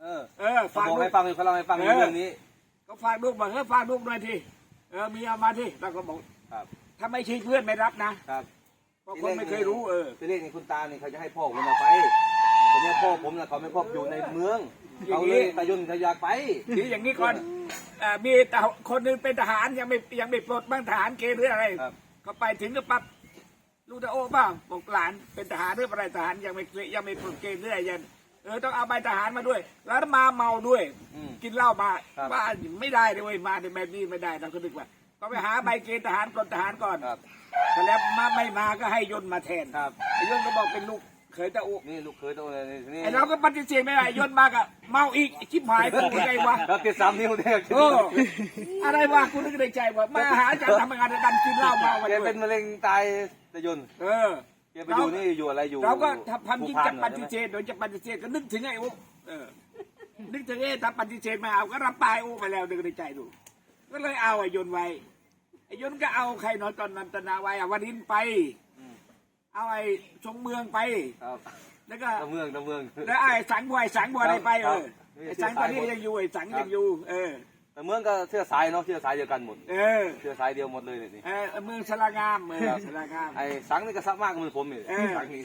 เออเออเขาฝากบอกลูให้ก ฟังเขาเล่าให้ฟังเออเรื่องนี้ ก็ฝากลูกบอกเฮ้ยฝากลูกหน่อยทีเออมีเอามาที่เราก็บอกครับ ถ้าไม่ใช่เพื่อนไม่รับนะครับเพราะคนไม่เคยรู้เออทีแรกนี่คุณตาเนี่ยเขาจะให้พ่อผมเอาไปแต่เนี่ยพ่อผมน่ะเขาไม่ครอบอยู่ในเมืองอย่างเขานี้เลยตายนเขาอยากไป ทีอย่างนี้ก่อนเอ่อมีแต่คนหนึงเป็นทหารยังไม่ยังไม่ปลดบ้างทหารเกณฑ์หรืออะไรครับ ก็ไปถึงก็ปั๊บลูกตาโอ้บ้างบอกหลานเป็นทหารหรืออะไรทหารยังไม่ยังไม่ปลดเกณฑ์หรืออะไรยังเออต้องเอาใบทหารมาด้วย แล้วมาเมาด้วย อืม กินเหล้ามาครับ ว่าไม่ได้เลยเว้ยมาในแบบนี้ไม่ได้เราก็นึกว่า ก็ไปหาใบเกณฑ์ทหารปลดทหารก่อนครับ แต่แล้วมาไม่มาก็ให้ยนต์มาแทนครับ ไอ้ยนต์ก็บอกเป็นลูกเขยตาอุนี่ลูกเคยตัวเลยนี่ไอ้เราก็ปฏิเสธไม่ได้ยนต์มาก็เมาอีกไอ้ชิบหายกูไงวะเราเก็บสามนิ้วเนี่ยโอ้อะไรวะกูนึกในใจว่ามาหาอาจารย์ทำงานดันกินเหล้าเมาวันแกด้วเป็ยนมะเร็งตายตะยนเออ แกไปอยู่นี่อยู่อะไรอยู่เราก็ทำความจริงภูพาจะนปเหรอฏิใช่ไหมเสธโดยจะปฏิเสธก็นึกถึงไอ้อุเออ นึกถึงเอ๊ะถ้าปฏิเสธไม่เอาก็รับปลายอุไปแล้วนึกในใจดู ก็เลยเอาไอ้ยนต์ไว้ไอ้ยนต์ก็เอาใครเนอนตอนนั้นตนาไว้อะวันนินไปอืมเอาไอ้ชงเมืองไปครับแล้วก็ตะเมืองตะเมืองแล้วไอ้สังบวยสังบวยอะไรไปเออครับไอ้สังตอนนี้ยังอยู่ไอ้สังยังอยู่ เออ ตะเมืองก็เสื้อสายเนาะเสื้อสายเดียวกันหมดเออเสื้อสายเดียวหมดเลยเนี่ยนี่ เออเมืองสลางามเออสลางาม ไอ้สังนี่ก็ซักมากเหมือนผมนี่เออ สังนี่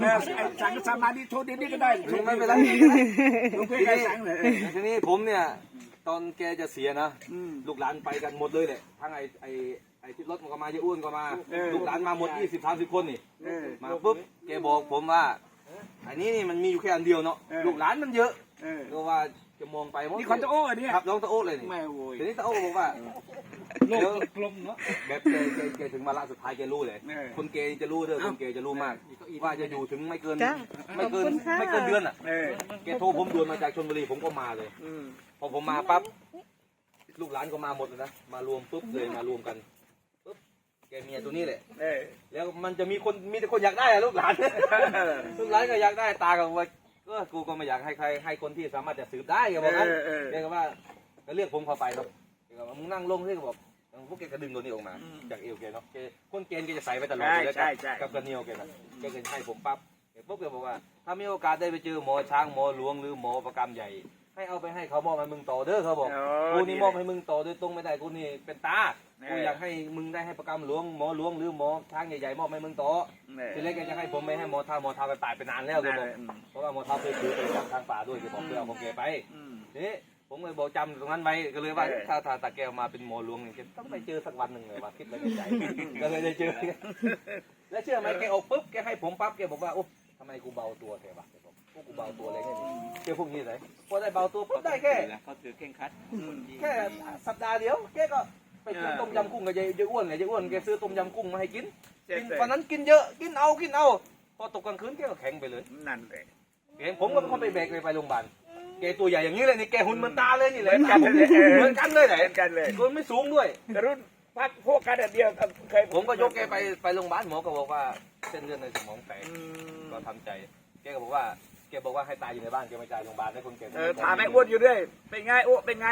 เออไอ้สังสมาธิโทษเดี๋ยวนี้ก็ได้โทษไม่เป็นไรลูกเพื่อนไอ้สังเลยเออทีนี้ผมเนี่ย ตอนแกจะเสียนะ อืม ลูกหลานไปกันหมดเลยแหละทั้งไอ้ไอ้ไอ้ที่รถมันก็มาเยอะอ้วนก็มา เออ ลูกหลานมาหมดยี่สิบสามสิบคนนี่ เออ มาปุ๊บแกบอกผมว่า อันนี้นี่มันมีอยู่แค่อันเดียวเนาะ เออ ลูกหลานมันเยอะ เออก็ว่าจะมองไปมองนี่คอนโตโอ้เหรอเนี่ยครับน้องตะโอ้เลยนี่ไม่โว้ยทีนี้ตะโอ้บอกว่า โลกกลมเนาะ แบบแกแกแกถึงมาละสุดท้ายแกรู้เลย เออ คนเกย์จะรู้เด้อคนเกย์จะรู้มาก ว่าจะอยู่ถึงไม่เกิน จ้ะไม่เกินขอบคุณค่ะ ไม่เกินเดือนอะเออแกโทรผมด่วนมาจากชลบุรีผมก็มาเลย อืมพอผมมาปั๊บลูกหลานก็มาหมดเลยนะมารวมปุ๊บเลยมารวมกันปุ๊บแกเมียตัวนี้แหละ เออแล้วมันจะมีคนมีแต่คนอยากได้อะลูกหลาน ลูกหลานก็อยากได้ตาก็ว่า เออกูก็ไม่อยากให้ใครให้คนที่สามารถจะสืบได้แกบอกงั้นเออเออแกก็ว่าก็เรียกผมเข้าไปเนาะแกก็ว่ามึงนั่งลงที่ก็บอกพวกแกก็ดึงตัวนี้ออกมาอืมจากเอวแกเนาะแกคนเกณฑ์แกจะใส่ไว้ตลอดใช่เลยใช่ใช่ กับกระเนียวแกนะแกก็จะให้ผมปั๊บแกปุ๊บแกบอกว่า ถ้ามีโอกาสได้ไปเจอหมอช้างหมอหลวงหรือหมอประกรรมใหญ่ ให้เอาไปให้เขามอบให้มึงต่อเด้อเขาบอกโอ้กูนี่ดีมอบให้มึงต่อโดยตรงไม่ได้กูนี่เป็นตาแน่กูอยากให้มึงได้ให้ประกรรมหลวงหมอหลวงหรือหมอช้างใหญ่ๆมอบให้มึงต่อเออทีแรกแกจะให้ผมไม่ให้หมอทาหมอทาไปตายไปนานแล้วแกนั่นบอแหกละอืมเพราะว่าหมอทาเคยถือไปจากทางป่าด้วยแกบอกเพื่อเอาของแกไปอืมทีนี้ผมเลยบอกจำตรงนั้นไว้ก็เลยว่าเออถ้าถ้าตาแกวมาเป็นหมอหลวงเนี่ยแกต้องไปเจอสักวันหนึ่งเลยว่าคิดไว้ในใจก็เลยได้เจอ แล้วเชื่อไหมแกออกปุ๊บแกให้ผมปั๊บแกบอกว่าโอ้ทำไมกูเบาตัวแกวะแกบอกพวกกูเบาตัวเลยแค่นี้แกพวกนี้เลยพอได้เบาตัวปุ๊บได้แค่เขาถือเข่งครัดอืมแค่สัปดาห์เดียวแกก็ไปกินต้มยำกุ้งกับยายยายอ้วนไงยายอ้วนแกซื้อต้มยำกุ้งมาให้กินเจ็บกินเลยวันนั้นกินเยอะกินเอากินเอา พอตกกลางคืนแกก็แข็งไปเลยนั่นเลยเห็นผมก็เป็นคนไปแบกเลยไปโรงพยาบาลแกตัวใหญ่อย่างนี้เลยนี่แกหุ่นเหมือนตาเลยนี่แหละเหมือนกันเลยเหมือนกันเลยไหนเหมือนกันเลยตัวไม่สูงด้วยแต่รุ่นพักพวกกันอันเดียวกับเคยผมก็ยกแกไปไปโรงพยาบาลหมอก็บอกว่าเส้นเลือดในสมองแตกอืมก็ทำใจแกก็บอกว่า แกบอกว่าให้ตายอยู่ในบ้านแกไม่จ่ายโรงพยาบาลให้คนแก่เออถามไอ้อ้วนอยู่ด้วย เป็นไงอ้วนเป็นไง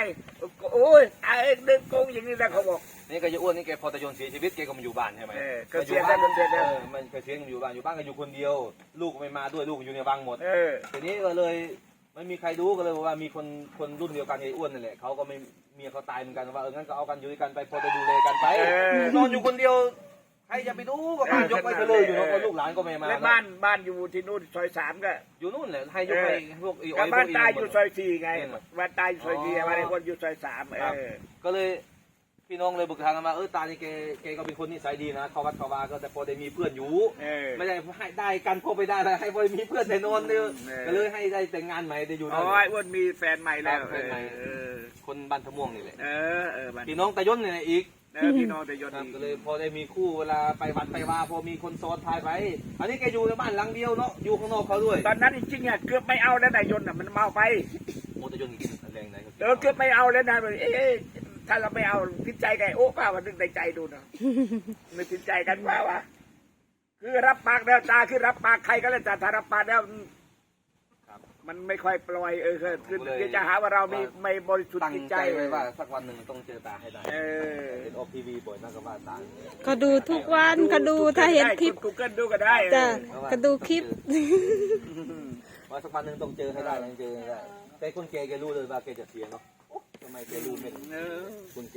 โอ้ยตายเดินโกงอย่างนี้แหละเขาบอก นี่ก็จะอ้วนนี่แกพอตะโยนเสียชีวิตแกก็มาอยู่บ้านใช่ไหมเออเกษียณแล้วเกษียณแล้วเออมันเกษียณอยู่บ้านอยู่บ้านก็อยู่คนเดียว ลูกก็ไม่มาด้วยลูกอยู่ในวังหมดเออทีนี้ก็เลยไม่มีใครรู้ก็เลยบอกว่ามีคนคนรุ่นเดียวกันไอ้อ้วนนั่นแหละเขาก็ไม่เมียเขาตายเหมือนกันว่าเอองั้นก็เอากันอยู่ด้วยกันไปพอจะดูแลกันไปเออนอนอยู่คนเดียว ใครจะไปดูก็บ้านยกไปเฉลยอยู่เนาะเออก็ลูกหลานก็ไม่มาและบ้านบ้านอยู่ที่นู่นซอยสามก็ อยู่นู่นแหละให้ยกไปพวกอีอก็อยบ้านพวกตายหมอดยู่ซอยสี่ไงเออบ้านตายอยู่ซอยสี่อ๋อบ้านไอ้คนอยู่ซอยสามเอครับอก็เลยพี่น้องเลยบึกทางกันมาเออตานี่แกแกก็เป็นคนนิสัยดีนะ เขาวัดเขาวาก็แต่พอได้มีเพื่อนอยู่เออไม่ได้ให้ได้กันพอไปได้แต่ให้พอมีเพื่อนแต่นอนเนี่ยเออก็เลยให้ได้แต่งงานใหม่ได้อยู่อ๋นั่อนไอ้อ้วนมีแฟนใหม่แล้วครับแฟนใหม่เออคนบ้านทะม่วงนี่แหละเออเออบ้านพี่น้องตายนเนี่ยอีก เออพี่น้องแต่ยศครับดีก็เลยพอได้มีคู่เวลาไปวัดไปว่าพอมีคนซ้อนท้ายไป อันนี้แกอยู่ในบ้านหลังเดียวเนาะอยู่ข้างนอกเขาด้วยตอนนั้นจริงๆอะเกือบไม่เอาแล้วนายยนต์อะมันเมาไปโมตะยนกินแรงไหนครับเออเกือบไม่เอาแล้วนะเอ๊ะถ้าเราไม่เอาพิดใจไงโอ้ป้าวันนึกในใจดูนะไม่พิดใจกันว่าวะคือรับปากแล้วตาคือรับปากใครก็แล้วแต่ถ้ารับปากแล้วครับ มันไม่ค่อยปล่อยเออคือคือเดี๋ยวจะหาว่าเราไม่ไม่บริสุทธิ์ตั้งจิตใจใจไว้ว่าสักวันหนึ่งต้องเจอตาให้ได้เออเห็นออกทีวีบ่อยมากก็ว่าตาก็ดูทุกวันก็ดูถ้าเห็นคลิปกูเกิลดูก็ได้จ้ะก็ดูคลิป ว่าสักวันหนึ่งต้องเจอให้ได้ต้องเจอให้ได้แต่คนแกแกรู้เลยว่าแกจะเสียเนาะ โอ๊ะทำไมแกรู้เป็นเออคนแก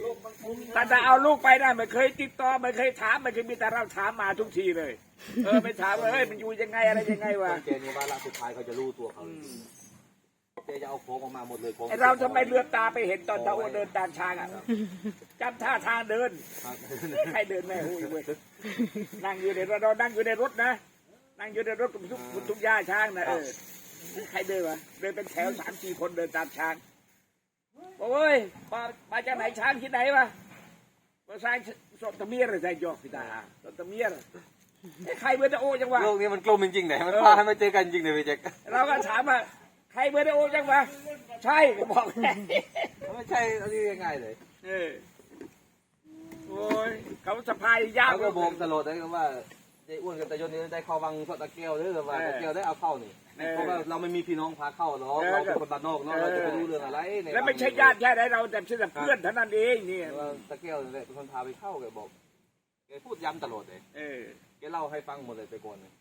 แต่จะเอาลูกไปได้ไม่เคยติดต่อไม่เคยถามไม่เคยมีแต่เราถามมาทุกทีเลย เออไม่ถามว่าเฮ้ยมันอยู่ยังไงอะไรยังไงวะคนแกเนี่ยว่าละสุดท้ายเขาจะรู้ตัวเขาแกจะเอาโค้งออกมาหมดเลยโค้งไอเราทำไมเลือนตาไปเห็นตอนตาโอเดินตามช้างอะจำท่าทางเดินครับใครเดินแม่หูยเว้ยนั่งอยู่ในรถเรานั่งอยู่ในรถนะนั่งอยู่ในรถกับทุกทุกย่าช้างนะเออใครเดินวะเดินเป็นแถวสามสี่คนเดินตามช้าง โอ้ยมามาจากไหนช้างที่ไหนวะมาช้างสดตะเมียร์ใส่จอกพี่ตาสดตะเมียร์ไอ้ใครเบอร์ตะโอจังวะโลกนี้มันกลมจริงๆไหนมันพาให้มาเจอกันจริงเลยพี่แจ็คเราก็ถามว่าใครเบอร์ตะโอจังวะใช่ก็บอกไม่ใช่อันนี้ง่ายๆเลยเออโอ้ยเขาสะพายยาวเขาก็บอกตลอดเลยว่า เจ้อ้วนกับตายนนี่ได้เข้าวังสอดตะเกียวหรือว่าตะเกียวได้เอาเข้านี่เพราะว่าเราไม่มีพี่น้องพาเข้าเนาะเราเป็นคนบ้านนอกเนาะเราจะไปรู้เรื่องอะไรในแล้วไม่ใช่ญาติแค่ไหนเราแต่เช่นเพื่อนเท่านั้นเองเนี่ยว่าตะเกียวนี่แหละเป็นคนพาไปเข้าแกบอกแกพูดย้ำตลอดเลยเออแกเล่าให้ฟังหมดเลยไปก่อนเลย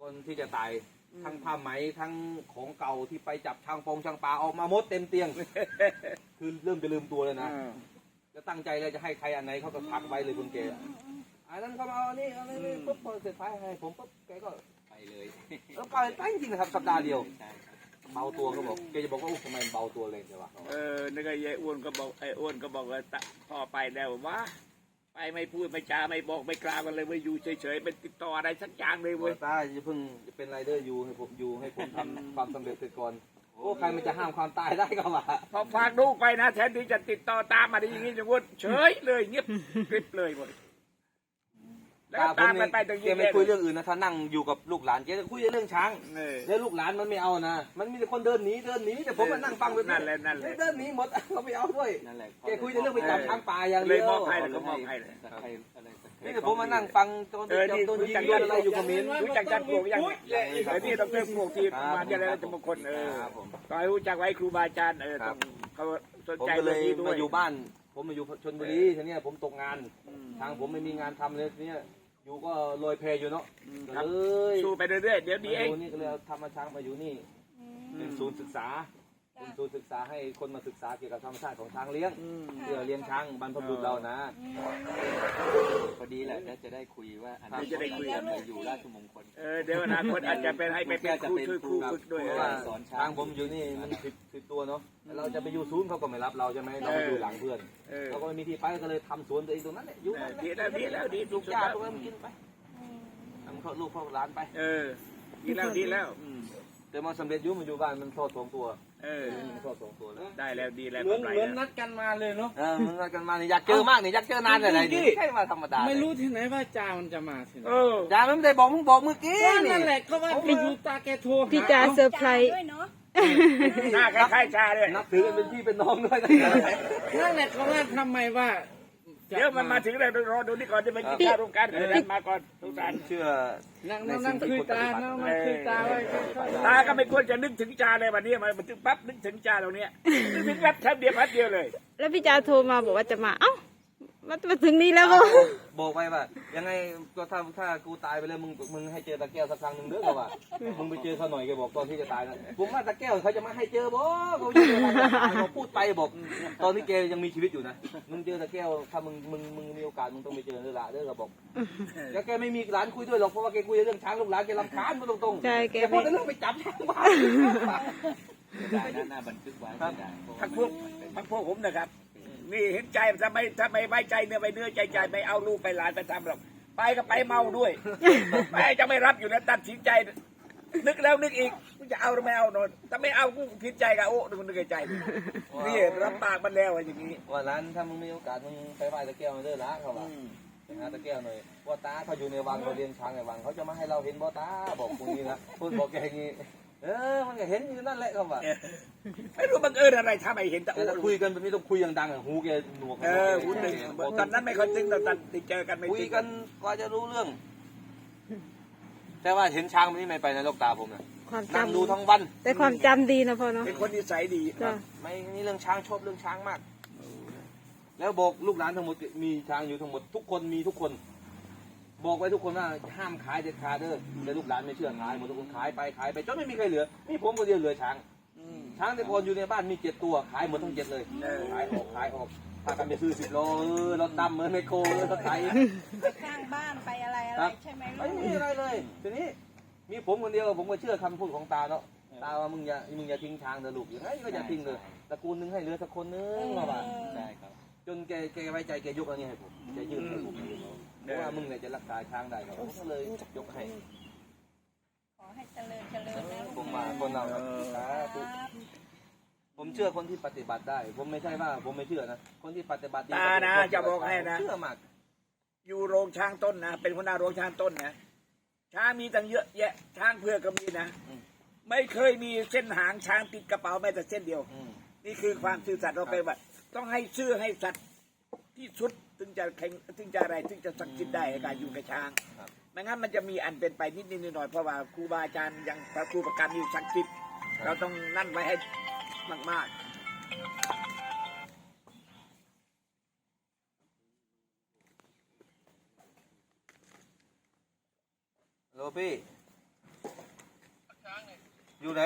คนที่จะตายทั้งผ้าไหมทั้งของเก่าที่ไปจับช่างปองช่างปลาออกมาหมดเต็มเตียง คือเริ่มจะลืมตัวเลยนะจะตั้งใจเลยจะให้ใครอันไหนเขาก็พักไว้เลยคุณเกศ อันนั้นเขามาเอาอันนี้เอาอันนี้ปุ๊บพอเสร็จไฟให้ผมปุ๊บแกก็ไปเลยแล้วไปไปจริงๆนะครับสัปดาห์เดียวเบาตัวเขาบอกแกจะบอกว่าอุ๊ยทำไมเบาตัวเลยใช่ปะเออนี่ก็ยายอ้วนก็บอกไอ้อ้วนก็บอกว่าตะพ่อไปแล้วว่าไปไม่พูดไม่จาไม่บอกไม่กล่าวกันเลยว่าอยู่เฉยๆเป็นติดต่ออะไรสักอย่างเลยเว้เว้ยยตาจะเพิ่งจะเป็นไรเดอร์อยู่ให้ผมอยู่ให้ผมทำความสำเร็จเสร็จก่อนโอ้ใครมันจะห้ามความตายได้ก็ว่า พอฝากลูกไปนะแทนที่จะติดต่อตามมาได้อย่างนี้จะวุ่นเฉยเลยเงียบกริบเลยหมด แล้วก็ตาผมตามนี่กันไปตรงแกนี้ไม่คุยเรื่องอื่นนะถ้านั่งอยู่กับลูกหลานแกจะคุยเรื่องช้างเออแล้วลูกหลานมันไม่เอานะ มันมีแต่คนเดินหนีเดินหนีแต่ผมมานั่งฟังแบบนั่นแหละนั่นแหละเดินหนีหมดเขาไม่เอาด้วยนั่นแหละแกคุยแต่เรื่องไปจับช้างป่าอย่างเลเดียยวมอบให้เลยก็มอบให้เลยสักใครอะไรสักใครนี่แต่ผมมานั่งฟังตอนเออจับนี่ต้นรู้ยิจังกโดนอะไรอยู่กับเมนรู้จักจัดปลูกยังเออนี่ต้องเติมปลูกที่มาจะได้จะมงคลเออครับผมก็ให้รู้จักไว้ครูบาอาจารย์เออครัต้อบงเขาสนผมใจก็เลเรื่องยนี้ด้วมายอยู่บ้านผมมาอยู่ชนบุรีทีเนี้ยผมตกงานอืมทางผมไม่มีงานทำเลยทีเนี้ย อยู่ก็ลอยแพอยู่เนาะอืมก็ครับเลยสู้ไปเรื่อยๆเดี๋ยวดีเองมายู่นี่ก็เลยเอาทำมาช้างมาอยู่นี่เป็นศูนย์ศึกษา เป็นศูนย์ศึกษาให้คนมาศึกษาเกี่ยวกับธรรมชาติของช้างเลี้ยงอืมเพื่อเลี้ยงช้างบรรพบุรุษเรานะ พอดีแหละแล้วจะได้คุยว่าอันเดี๋นี้ยวจะได้คุยกันไปอยู่ราชมงคลเออเดี๋ยวอนาคตอาจจะเป็นให้ไปเป็นครูช่วยครูฝึกด้วยเพเอราะอว่าสอนช้างช้างผมอยู่นี่มันสิบสิบตัวเนาะแล้วเราจะไปอยู่ศูนย์เขาก็ไม่รับเราใช่ไหมเราไปอยู่หลังเพื่อนเออเราก็ไม่มีที่ไปก็เลยทำสวนตัวเองตรงนั้นแหละอยู่นั่นแหละดีแล้วดีแล้วดีลูทุกกจ้าอย่างพวกนั้นกินไปทำข้าวลูกข้าวร้านไป เออดีแล้วดีแล้วอืม แต่มาสำเร็จอยุ่มันอยู่บ้านมันโทษสองตัวเออ มันโทษสองตัวแล้วได้แล้วดีแล้วเหมือนกำไรเหมือนแล้วนัดกันมาเลยเนาะ เออมันนัดกันมาเนี่ยอยากเจอมากเนี่ยอยากเจอนานเลยไหนดิแค่มาธรรมดาไม่รู้ที่ไหนว่าจามันจะมาสิเออจ้าไม่ได้บอกมึงบอกเมื่อกี้ก็นี่นั่นแหละก็ว่าไปดูตาแกโทรหพี่จาเซอร์ไพรส์ ด้วยเนาะหน้าคล้ายๆชาเลยนับถือกันเป็นพี่เป็นน้องด้วยนะนั่นแหละก็ว่าทำไมว่าจะ เดี๋ยวมันมาถึงเลยรอดูนี่ก่อนจะไปกินข้าวร่วมกันเออนั่นมาก่อนสงสารเชื่อ นั่งนั่งนั่งคุยตานั่งนั่งคุยตาไว้ก็ก็ตาก็ไม่ควรจะนึกถึงจาเลยวันนี้มาถึงปั๊บนึกถึงจาตรงเนี้ยนึกถึงแป๊บแป๊บเดียวแป๊บเดียวเลย แล้วพี่จาโทรมาบอกว่าจะมาเอ้า มามาถึงนี้แล้วก็บอกไปว่า ยังไงก็ถ้าถ้ากูตายไปแล้วมึงมึงให้เจอตะแก้วสักครั้งหนึ่งเด้อเขาว่ามึงไปเจอเขาหน่อยแกบอกตอนที่จะตายนะผมว่าตะแก้วเขาจะมาให้เจอบ่เขาอยู่ในวันจะตายเขาพูดไปบอก ตอนที่แกยังมีชีวิตอยู่นะมึงเจอตะแก้วถ้ามึงมึงมึงมีโอกาสมึงต้องไปเจอเด้อละเด้อเขาบอกแล้วแกไม่มีหลานคุยด้วยหรอกเพราะว่าแกคุยเรื่องช้างลูกหลานแกรำคาญพูดตรงๆใช่แกแกพูไม่ดเรื่องไปจับช้างบ้านได้นะหน้าบันทึกไว้ไม่ได้เพราะทั้งพวกทั้งพวกผมนะครับ นี่เห็นใจถ้าไม่ถ้าไม่ไว้ใจเนื้อไปเนื้อใจใจไม่เอาลูกไปหลานไปทำหรอกไปก็ไปเมาด้วยไปจะไม่รับอยู่นะตัดสินใจ นึกแล้วนึกอีกกูจะเอาหรือไม่เอาโนนถ้าไม่เอากูผิดใจกับโอ้ดูมันนึกในใจนี่รับปากมันแล้วอย่างนี้วันนั้นถ้ามึงมีโอกาสมึงไปไหว้ตะแก้วมาเด้อละเขาบอกไปหาตะแก้วหน่อยว่าตาเขาอยู่ในวังเขาเลี้ยงช้างในวังเขาจะมาให้เราเห็นบ่ตาบอกคนนี้นะพูดบอกแกอย่างนี้ เออมันก็เห็นอยู่นั่นแหละเขาบอกไม่รู้บังเอิญอะไรทำไมเห็นแต่แต่โอ้ถ้าคุยกันแบบนี้ต้องคุยอย่างดังอะหูแกหนวกเออคุณหนึ่งตอนนั้นไม่ค่อยตึงตอนนั้นติดเจอกันไม่คุยตึงกันกว่าจะรู้เรื่อง แต่ว่าเห็นช้างมันนี่ไม่ไปในโลกตาผมนะความนั่งจำดูทั้งวัน แต่ความจำดีนะพ่อเนาะเป็นคนนิสัยดีจ้ะไม่นี่เรื่องช้างชอบเรื่องช้างมาก แล้วบอกลูกหลานทั้งหมดมีช้างอยู่ทั้งหมด ทุกคนมีทุกคน บอกไว้ทุกคนว่าห้ามขายเด็ดขาดเด้อแต่ลูกหลานไม่เชื่อขายหมดทุกคนขายไปขายไปจนไม่มีใครเหลือมีผมคนเดียวเหลือช้างอืมช้างแต่ก่อนอยู่ในบ้านมีเจ็ดตัวขายหมดทั้งเจ็ดเลยเออขายออกขายออกพากันไปซื้อสิบโลเออรถดำเหมือนไมโครเลยรถไถไปข้างบ้านไปอะไรอะคไรรับใช่ไหมไม่ลูกมีอะไรเลยทีนี้มีผมคนเดียวผมก็เชื่อคำพูดของตาเนาะตาว่ามึงอย่ามึงอย่าทิ้งช้างเถอะลูกอย่างไรก็อย่าทิ้งเลยตระกูลหนึงให้เหลือสักคนนึงมาบ้าใช่ครับจนแกแกไว้ใจแกยกอันนี้ให้ผมแกยื่นให้ผม เพราะว่ามึงเนี่ยจะรักษาช้างได้ครับผมก็เลยยกให้ขอให้เจริญเจริญนะลูกผมมาคนเราครับสาธุครับผมเชื่อคนที่ปฏิบัติได้ ผมไม่ใช่ว่า ผมไม่เชื่อนะคนที่ปฏิบัติดีตานะจะบอกให้นะ เชื่อมากอยู่โรงช้างต้นนะเป็นหัวหน้าโรงช้างต้นนะช้างมีตั้งเยอะแยะช้างเพื่อกก็มีนะ ไม่เคยมีเส้นหางช้างติดกระเป๋าแม้แต่เส้นเดียว อืม นี่คือความซื่อสัตย์เราไปว่าต้องให้ซื่อให้สัตย์ที่สุด ถึงจะแข็งถึงจะอะไรถึงจะศักดิ์สิทธิ์ได้ในการอยู่กับช้างครับ ไม่งั้นมันจะมีอันเป็นไปนิดนิดหน่อยๆเพราะว่าครูบาอาจารย์อย่างพระครูประกันนี่ศักดิ์สิทธิ์เราต้องนั่นไว้ให้มากๆโลพี่อยู่ไหน